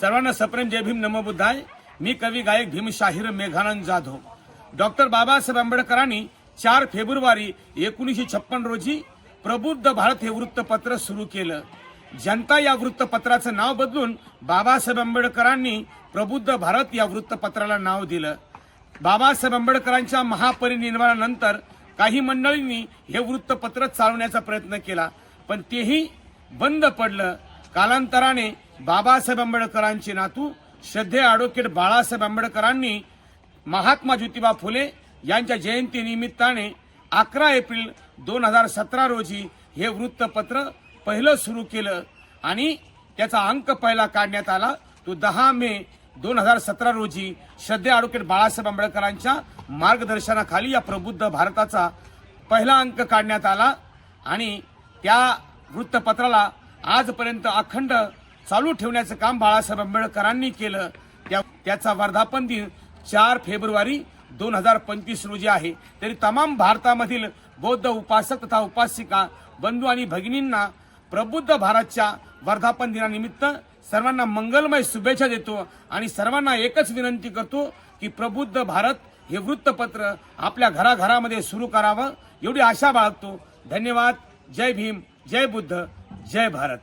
सर्वांना सप्रेम जय भीम नमो बुद्धाय. मी कवी गायक भीमशाहीर मेघानंद जाधव. डॉक्टर बाबासाहेब आंबेडकरांनी चार फेब्रुवारी एकोणीसशे छप्पन रोजी प्रबुद्ध भारत हे वृत्तपत्र सुरू केलं. जनता या वृत्तपत्राचं नाव बदलून बाबासाहेब आंबेडकरांनी प्रबुद्ध भारत या वृत्तपत्राला नाव दिलं. बाबासाहेब आंबेडकरांच्या महापरिनिर्वाणानंतर काही मंडळींनी हे वृत्तपत्र चालवण्याचा प्रयत्न केला. पण तेही बंद पडलं. कालांतराने बाबासाहेब आंबेडकरांचे नातू श्रद्धे ॲडव्होकेट बाळासाहेब आंबेडकरांनी महात्मा ज्योतिबा फुले यांच्या जयंती निमित्ताने अकरा एप्रिल दोन हजार सतरा रोजी हे वृत्तपत्र पहिलं सुरू केलं आणि त्याचा अंक पहिला काढण्यात आला. तो दहा मे दोन हजार सतरा रोजी श्रद्धे ॲडव्होकेट बाळासाहेब आंबेडकरांच्या मार्गदर्शनाखाली या प्रबुद्ध भारताचा पहिला अंक काढण्यात आला आणि त्या वृत्तपत्राला आजपर्यंत अखंड चालू ठेवण्याचं काम बाळासाहेब आंबेडकरांनी केलं. त्या त्याचा वर्धापन दिन चार फेब्रुवारी दोन हजार पंचवीस रोजी आहे. तरी तमाम भारतामधील बौद्ध उपासक तथा उपासिका बंधू आणि भगिनींना प्रबुद्ध भारतच्या वर्धापन दिनानिमित्त सर्वांना मंगलमय शुभेच्छा देतो आणि सर्वांना एकच विनंती करतो की प्रबुद्ध भारत हे वृत्तपत्र आपल्या घराघरामध्ये सुरू करावं. एवढी आशा बाळगतो. धन्यवाद. जय भीम. जय बुद्ध. जय भारत.